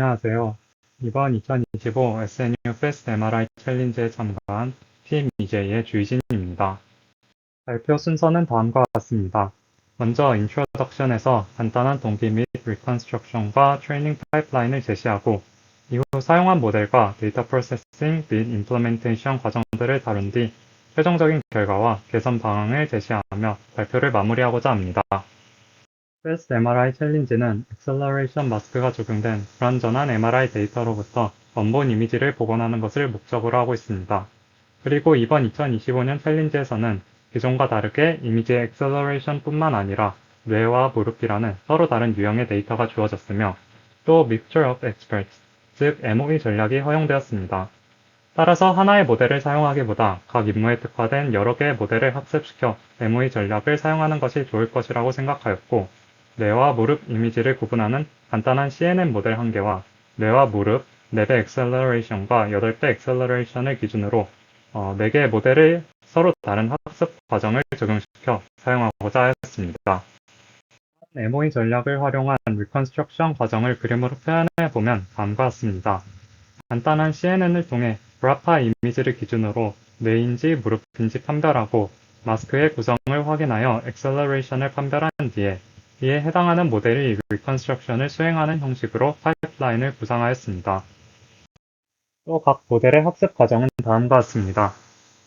안녕하세요. 이번 2025 SNU Fest MRI 챌린지에 참가한 팀 EJ의 주희진입니다. 발표 순서는 다음과 같습니다. 먼저 인트로덕션에서 간단한 동기 및 리컨스트럭션과 트레이닝 파이프라인을 제시하고 이후 사용한 모델과 데이터 프로세싱 및 임플레멘테이션 과정들을 다룬 뒤 최종적인 결과와 개선 방향을 제시하며 발표를 마무리하고자 합니다. Fast MRI 챌린지는 액셀러레이션 마스크가 적용된 불완전한 MRI 데이터로부터 원본 이미지를 복원하는 것을 목적으로 하고 있습니다. 그리고 이번 2025년 챌린지에서는 기존과 다르게 이미지의 액셀러레이션 뿐만 아니라 뇌와 무릎이라는 서로 다른 유형의 데이터가 주어졌으며 또 Mixture of Experts, 즉 MOE 전략이 허용되었습니다. 따라서 하나의 모델을 사용하기보다 각 임무에 특화된 여러 개의 모델을 학습시켜 MOE 전략을 사용하는 것이 좋을 것이라고 생각하였고 뇌와 무릎 이미지를 구분하는 간단한 CNN 모델 한 개와 뇌와 무릎 4배 액셀러레이션과 8배 액셀러레이션을 기준으로 어, 4개의 모델을 서로 다른 학습 과정을 적용시켜 사용하고자 하였습니다. MOE 전략을 활용한 리컨스트럭션 과정을 그림으로 표현해 보면 다음과 같습니다. 간단한 CNN을 통해 브라파 이미지를 기준으로 뇌인지 무릎인지 판별하고 마스크의 구성을 확인하여 액셀러레이션을 판별한 뒤에 이에 해당하는 모델이 리컨스트럭션을 수행하는 형식으로 파이프라인을 구상하였습니다. 또 각 모델의 학습 과정은 다음과 같습니다.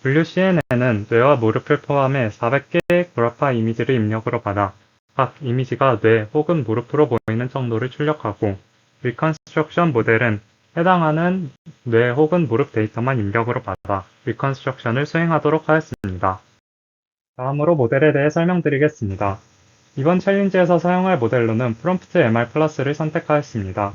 WCNN은 뇌와 무릎을 포함해 400개의 그라파 이미지를 입력으로 받아 각 이미지가 뇌 혹은 무릎으로 보이는 정도를 출력하고 리컨스트럭션 모델은 해당하는 뇌 혹은 무릎 데이터만 입력으로 받아 리컨스트럭션을 수행하도록 하였습니다. 다음으로 모델에 대해 설명드리겠습니다. 이번 챌린지에서 사용할 모델로는 프롬프트 MR 플러스를 선택하였습니다.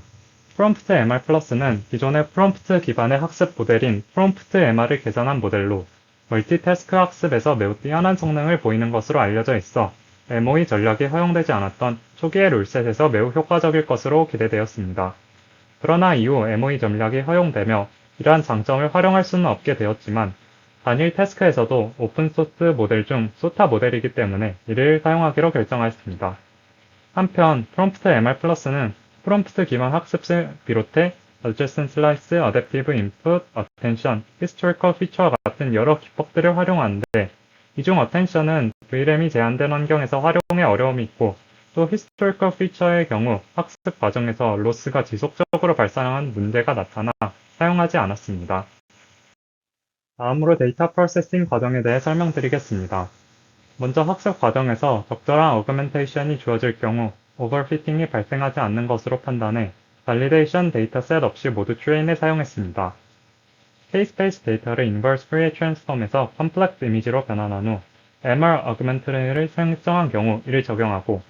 프롬프트 MR 플러스는 기존의 프롬프트 기반의 학습 모델인 프롬프트 MR을 계산한 모델로 멀티태스크 학습에서 매우 뛰어난 성능을 보이는 것으로 알려져 있어 MOE 전략이 허용되지 않았던 초기의 룰셋에서 매우 효과적일 것으로 기대되었습니다. 그러나 이후 MOE 전략이 허용되며 이러한 장점을 활용할 수는 없게 되었지만 단일 태스크에서도 오픈소스 모델 중 소타 모델이기 때문에 이를 사용하기로 결정하였습니다. 한편 프롬프트 MR 플러스는 프롬프트 기반 학습을 비롯해 Adjacent Slice, Adaptive Input, Attention, Historical Feature와 같은 여러 기법들을 활용하는데 이 중 Attention은 VRAM이 제한된 환경에서 활용에 어려움이 있고 또 Historical Feature의 경우 학습 과정에서 로스가 지속적으로 발생하는 문제가 나타나 사용하지 않았습니다. 다음으로 데이터 프로세싱 과정에 대해 설명드리겠습니다. 먼저 학습 과정에서 적절한 어그멘테이션이 주어질 경우 오버피팅이 발생하지 않는 것으로 판단해 발리데이션 데이터셋 없이 모두 트레인에 사용했습니다. K-스페이스 데이터를 인버스 프리에 트랜스폼에서 컴플렉스 이미지로 변환한 후 MR 어그멘트를 설정한 경우 이를 적용하고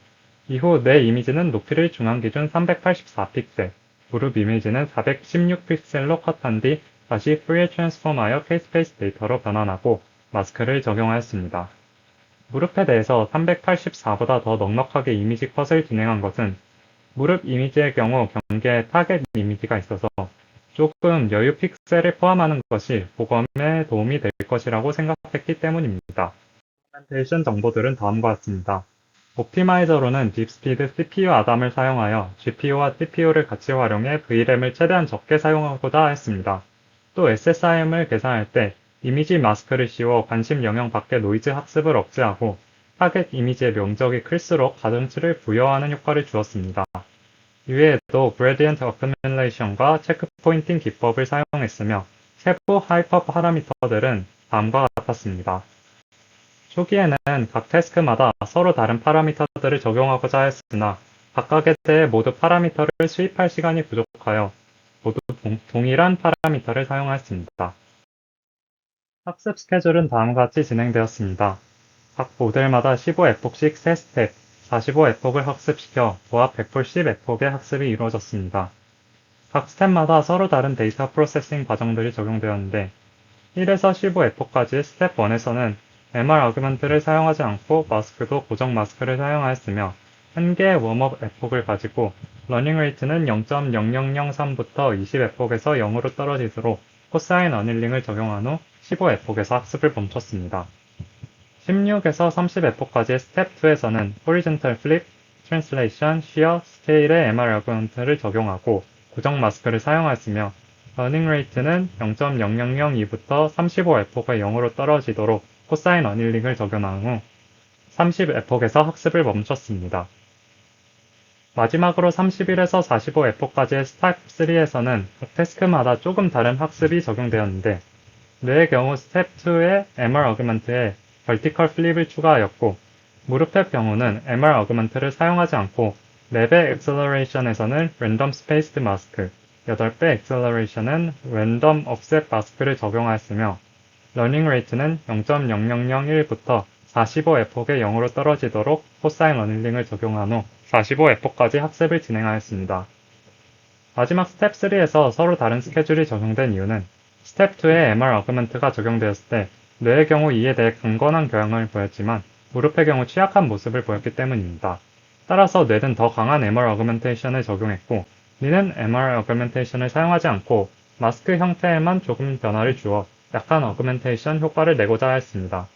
이후 내 이미지는 높이를 중앙 기준 384픽셀, 무릎 이미지는 416픽셀로 컷한 뒤 다시 프리에 트랜스폼하여 K-스페이스 데이터로 변환하고 마스크를 적용하였습니다. 무릎에 대해서 384보다 더 넉넉하게 이미지 컷을 진행한 것은 무릎 이미지의 경우 경계에 타겟 이미지가 있어서 조금 여유 픽셀을 포함하는 것이 복원에 도움이 될 것이라고 생각했기 때문입니다. 코멘테이션 정보들은 다음과 같습니다. 옵티마이저로는 딥스피드 CPU 아담을 사용하여 GPU와 CPU를 같이 활용해 VRAM을 최대한 적게 사용하고자 했습니다. 또 SSIM을 계산할 때 이미지 마스크를 씌워 관심 영역 밖의 노이즈 학습을 억제하고 타겟 이미지의 면적이 클수록 가중치를 부여하는 효과를 주었습니다. 이외에도 Gradient Accumulation과 체크 포인팅 기법을 사용했으며 세부 하이퍼 파라미터들은 다음과 같았습니다. 초기에는 각 태스크마다 서로 다른 파라미터들을 적용하고자 했으나 각각에 대해 모두 파라미터를 수입할 시간이 부족하여 동 일한 파라미터를 사용하였습니다. 학습 스케줄은 다음과 같이 진행되었습니다. 각 모델마다 15에폭씩 3스텝, 45에폭을 학습시켜 조합 180 에폭의 학습이 이루어졌습니다. 각 스텝마다 서로 다른 데이터 프로세싱 과정들이 적용되었는데 1에서 15에폭까지 스텝 1에서는 MR 아규먼트를 사용하지 않고 마스크도 고정 마스크를 사용하였으며 한 개의 웜업 에폭을 가지고 러닝 레이트는 0.0003부터 20에폭에서 0으로 떨어지도록 코사인 어닐링을 적용한 후 15에폭에서 학습을 멈췄습니다. 16에서 30에폭까지의 스텝 2에서는 호리젠탈 플립, 트랜슬레이션, 시어, 스케일의 MR 아규먼트를 적용하고 고정 마스크를 사용하였으며 러닝 레이트는 0.0002부터 35에폭의 0으로 떨어지도록 코사인 어닐링을 적용한 후 30에폭에서 학습을 멈췄습니다. 마지막으로 31에서 45에폭까지의 스텝 3에서는 각 태스크마다 조금 다른 학습이 적용되었는데 뇌의 경우 스텝 2의 MR 어그먼트에 vertical flip을 추가하였고 무릎의 경우는 MR 어그먼트를 사용하지 않고 4배 액셀러레이션에서는 랜덤 스페이스드 마스크, 8배 액셀러레이션은 랜덤 offset 마스크를 적용하였으며 러닝 레이트는 0.0001부터 45에폭의 0으로 떨어지도록 코사인 어닐링을 적용한 후 45에폭까지 학습을 진행하였습니다. 마지막 스텝 3에서 서로 다른 스케줄이 적용된 이유는 스텝 2의 MR 어그먼트가 적용되었을 때 뇌의 경우 이에 대해 강건한 경향을 보였지만 무릎의 경우 취약한 모습을 보였기 때문입니다. 따라서 뇌는 더 강한 MR 어그멘테이션을 적용했고 니는 MR 어그멘테이션을 사용하지 않고 마스크 형태에만 조금 변화를 주어 약한 어그멘테이션 효과를 내고자 했습니다.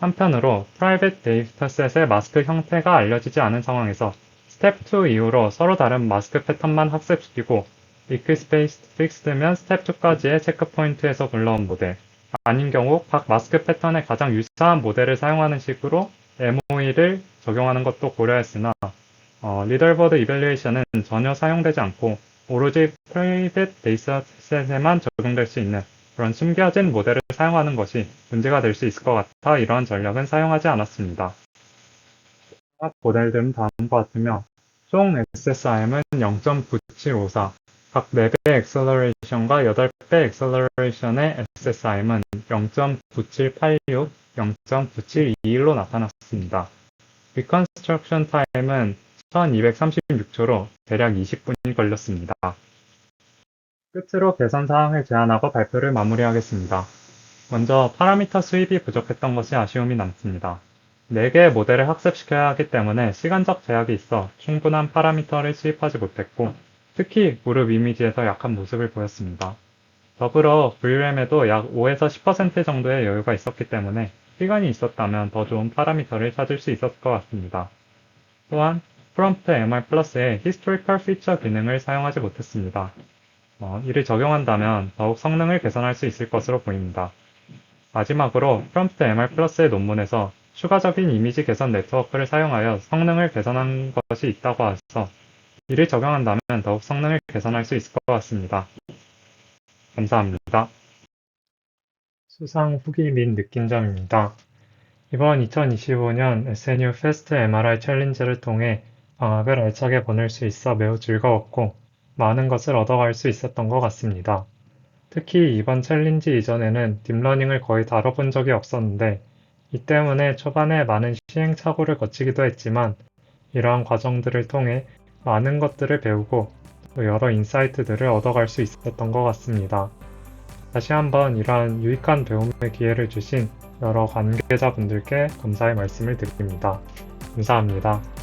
한편으로 프라이빗 데이터 셋의 마스크 형태가 알려지지 않은 상황에서 스텝 2 이후로 서로 다른 마스크 패턴만 학습시키고 리크스페이스 픽스드면 스텝 2까지의 체크 포인트에서 불러온 모델. 아닌 경우 각 마스크 패턴에 가장 유사한 모델을 사용하는 식으로 MOE를 적용하는 것도 고려했으나 어, 리더보드 이벨리에이션은 전혀 사용되지 않고 오로지 프라이빗 데이터 셋에만 적용될 수 있는 그런 숨겨진 모델을 사용하는 것이 문제가 될 수 있을 것 같아 이러한 전략은 사용하지 않았습니다. 각 모델들은 다음과 같으며 총 SSIM은 0.9754, 각 4배 액셀러레이션과 8배 액셀러레이션의 SSIM은 0.9786, 0.9721로 나타났습니다. 리컨스트럭션 타임은 1236초로 대략 20분이 걸렸습니다. 끝으로 개선 사항을 제안하고 발표를 마무리하겠습니다. 먼저 파라미터 수입이 부족했던 것이 아쉬움이 남습니다. 4개의 모델을 학습시켜야 하기 때문에 시간적 제약이 있어 충분한 파라미터를 수입하지 못했고 특히 무릎 이미지에서 약한 모습을 보였습니다. 더불어 VRAM에도 약 5에서 10% 정도의 여유가 있었기 때문에 시간이 있었다면 더 좋은 파라미터를 찾을 수 있었을 것 같습니다. 또한 프롬프트 MR 플러스의 Historical Feature 기능을 사용하지 못했습니다. 어, 이를 적용한다면 더욱 성능을 개선할 수 있을 것으로 보입니다. 마지막으로 프롬프트 MR 플러스의 논문에서 추가적인 이미지 개선 네트워크를 사용하여 성능을 개선한 것이 있다고 해서 이를 적용한다면 더욱 성능을 개선할 수 있을 것 같습니다. 감사합니다. 수상 후기 및 느낀점입니다. 이번 2025년 SNU 페스트 MRI 챌린지를 통해 방학을 알차게 보낼 수 있어 매우 즐거웠고 많은 것을 얻어갈 수 있었던 것 같습니다. 특히 이번 챌린지 이전에는 딥러닝을 거의 다뤄본 적이 없었는데 이 때문에 초반에 많은 시행착오를 거치기도 했지만 이러한 과정들을 통해 많은 것들을 배우고 또 여러 인사이트들을 얻어갈 수 있었던 것 같습니다. 다시 한번 이러한 유익한 배움의 기회를 주신 여러 관계자분들께 감사의 말씀을 드립니다. 감사합니다.